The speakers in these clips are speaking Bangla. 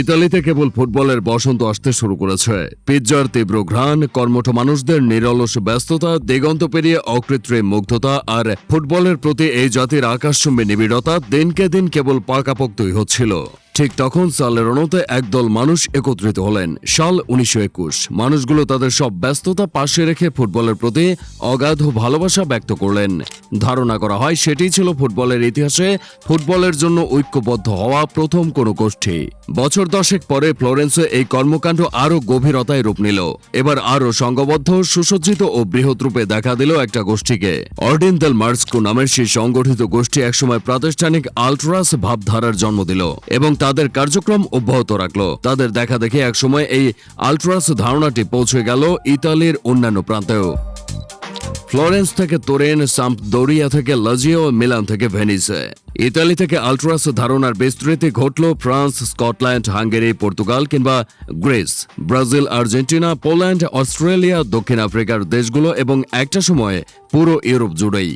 ইতালিতে কেবল ফুটবলের বসন্ত আসতে শুরু করেছে। পিজ্জার তীব্র ঘ্রাণ, কর্মঠ মানুষদের নিরলস ব্যস্ততা, দিগন্ত পেরিয়ে অকৃত্রিম মুগ্ধতা আর ফুটবলের প্রতি এই জাতির আকাশচুম্বী নিবিড়তা দিনকে দিন কেবল পাকাপোক্তই হচ্ছিল। ঠিক তখন সালেরনোতে একদল মানুষ একত্রিত হলেন। সাল উনিশশো একুশ। মানুষগুলো তাদের সব ব্যস্ততা পাশে রেখে ফুটবলের প্রতি অগাধ ভালোবাসা ব্যক্ত করলেন। ধারণা করা হয় সেটি ছিল ফুটবলের ইতিহাসে ফুটবলের জন্য ঐক্যবদ্ধ হওয়া প্রথম কোনো গোষ্ঠী। বছর দশেক পরে ফ্লোরেন্সে এই কর্মকাণ্ড আরও গভীরতায় রূপ নিল। এবার আরও সংঘবদ্ধ সুসজ্জিত ও বৃহৎ রূপে দেখা দিল একটা গোষ্ঠীকে। অর্ডিন দেল মার্সকো নামের সেই সংগঠিত গোষ্ঠী একসময় প্রাতিষ্ঠানিক আলট্রাস ভাবধারার জন্ম দিল এবং তাদের কার্যক্রম অব্যাহত রাখল। তাদের দেখা দেখে একসময় এই আলট্রাস ধারণাটি পৌঁছে গেল ইতালির অন্যান্য প্রান্তেও। ফ্লোরেন্স থেকে তোরেন, সাম্পদোরিয়া থেকে লাজিও, মিলান থেকে ভেনিসে। ইতালি থেকে আলট্রাস ধারণার বিস্তৃতি ঘটল ফ্রান্স, স্কটল্যান্ড, হাঙ্গেরি, পর্তুগাল কিংবা Greece, Brazil, Argentina, Poland, Australia, দক্ষিণ আফ্রিকার দেশগুলো এবং একটা সময়ে পুরো ইউরোপ জুড়েই।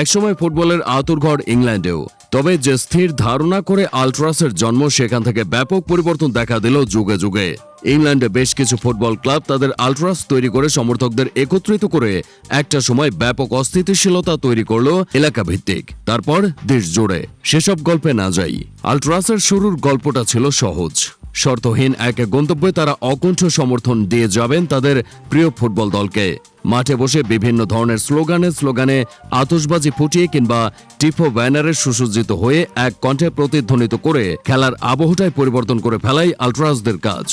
একসময় ফুটবলের আতুরঘর ইংল্যান্ডেও। তবে যে স্থির ধারণা করে আলট্রাসের জন্ম, সেখান থেকে ব্যাপক পরিবর্তন দেখা দিল যুগে যুগে। ইংল্যান্ডে বেশ কিছু ফুটবল ক্লাব তাদের আলট্রাস তৈরি করে সমর্থকদের একত্রিত করে একটা সময় ব্যাপক অস্থিতিশীলতা তৈরি করল এলাকা ভিত্তিক তারপর দেশ জুড়ে সেসব গল্পে না যাই। আলট্রাসের শুরুর গল্পটা ছিল সহজ। শর্তহীন এক গন্তব্যে তারা অকুণ্ঠ সমর্থন দিয়ে যাবেন তাদের প্রিয় ফুটবল দলকে। মাঠে বসে বিভিন্ন ধরনের স্লোগানে স্লোগানে আতসবাজি ফুটিয়ে কিংবা টিফো ব্যানারে সুসজ্জিত হয়ে এক কণ্ঠে প্রতিধ্বনিত করে খেলার আবহটাই পরিবর্তন করে ফেলাই আলট্রাসদের কাজ।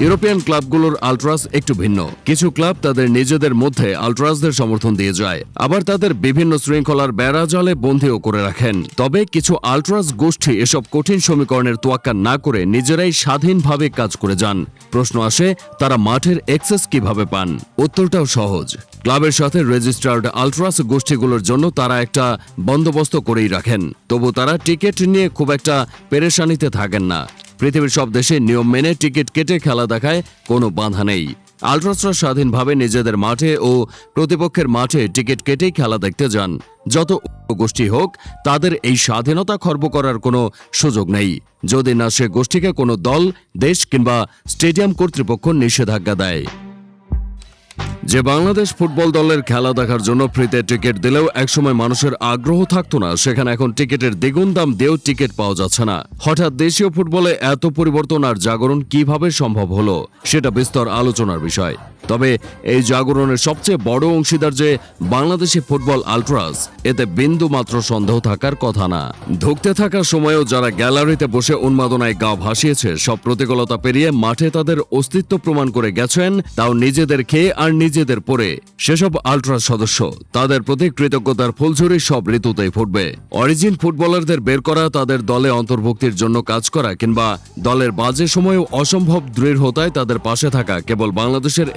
ইউরোপিয়ান ক্লাবগুলোর আলট্রাস একটু ভিন্ন। কিছু ক্লাব তাদের নিজেদের মধ্যে আলট্রাসদের সমর্থন দিয়ে যায়। আবার তাদের বিভিন্ন শৃঙ্খলার বেড়া জলে বন্দিও করে রাখেন। তবে কিছু আলট্রাস গোষ্ঠী এসব কঠিন সমীকরণের তোয়াক্কা না করে নিজেরাই স্বাধীনভাবে কাজ করে যান। প্রশ্ন আসে, তারা মাঠের এক্সেস কীভাবে পান? উত্তরটাও সহজ। ক্লাবের সাথে রেজিস্টার্ড আলট্রাস গোষ্ঠীগুলোর জন্য তারা একটা বন্দোবস্ত করেই রাখেন। তবু তারা টিকিট নিয়ে খুব একটা পেরেশানিতে থাকেন না। পৃথিবীর সব দেশে নিয়ম মেনে টিকিট কেটে খেলা দেখায় কোনো বাধা নেই। আলট্রাসরা স্বাধীনভাবে নিজেদের মাঠে ও প্রতিপক্ষের মাঠে টিকিট কেটেই খেলা দেখতে যান। যত গোষ্ঠী হোক, তাদের এই স্বাধীনতা খর্ব করার কোনো সুযোগ নেই। যদি না সে গোষ্ঠীকে কোনো দল, দেশ কিংবা স্টেডিয়াম কর্তৃপক্ষ নিষেধাজ্ঞা দেয়। যে বাংলাদেশ ফুটবল দলের খেলা দেখার জন্য ফ্রিতে টিকিট দিলেও একসময় মানুষের আগ্রহ থাকতো না, সেখানে এখন টিকিটের দ্বিগুণ দাম দিয়েও টিকিট পাওয়া যাচ্ছে না। হঠাৎ দেশীয় ফুটবলে এত পরিবর্তন আর জাগরণ কীভাবে সম্ভব হলো, সেটা বিস্তর আলোচনার বিষয়। তবে এই জাগরণের সবচেয়ে বড় অংশীদার যে বাংলাদেশি ফুটবল আলট্রাস, এতে বিন্দু মাত্র সন্দেহ থাকার কথা না। ধুকতে থাকার সময়ও যারা গ্যালারিতে বসে উন্মাদনায় গা ভাসিয়েছে, সব প্রতিকূলতা পেরিয়ে মাঠে তাদের অস্তিত্ব প্রমাণ করে গেছেন তাও নিজেদের খেয়ে আর নিজেদের পরে। সেসব আলট্রাস সদস্য, তাদের প্রতি কৃতজ্ঞতার ফুলঝুরি সব ঋতুতেই ফুটবে। অরিজিন ফুটবলারদের বের করা, তাদের দলে অন্তর্ভুক্তির জন্য কাজ করা, কিংবা দলের বাজে সময়েও অসম্ভব দৃঢ়তায় তাদের পাশে থাকা, কেবল বাংলাদেশের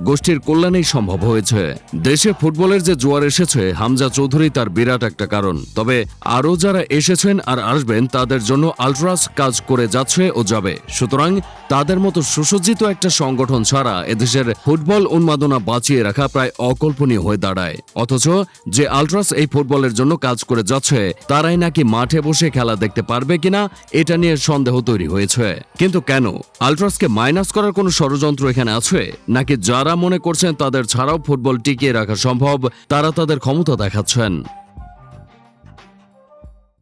গোষ্ঠীর কল্যাণেই সম্ভব হয়েছে। দেশে ফুটবলের যে জোয়ার এসেছে, হামজা চৌধুরী তার বিরাট একটা কারণ। তবে আরও যারা এসেছেন আর আসবেন, তাদের জন্য আলট্রাস কাজ করে যাচ্ছে ও যাবে। সুতরাং তাদের মতো সুসজ্জিত একটা সংগঠন ছাড়া এদেশের ফুটবল উন্মাদনা বাঁচিয়ে রাখা প্রায় অকল্পনীয় হয়ে দাঁড়ায়। অথচ যে আলট্রাস এই ফুটবলের জন্য কাজ করে যাচ্ছে, তারাই নাকি মাঠে বসে খেলা দেখতে পারবে কিনা, এটা নিয়ে সন্দেহ তৈরি হয়েছে। কিন্তু কেন? আলট্রাসকে মাইনাস করার কোনো ষড়যন্ত্র এখানে আছে? নাকি যারা মনে করছেন তাদের ছাড়াও ফুটবল টিকিয়ে রাখা সম্ভব তারা তাদের ক্ষমতা দেখাচ্ছেন।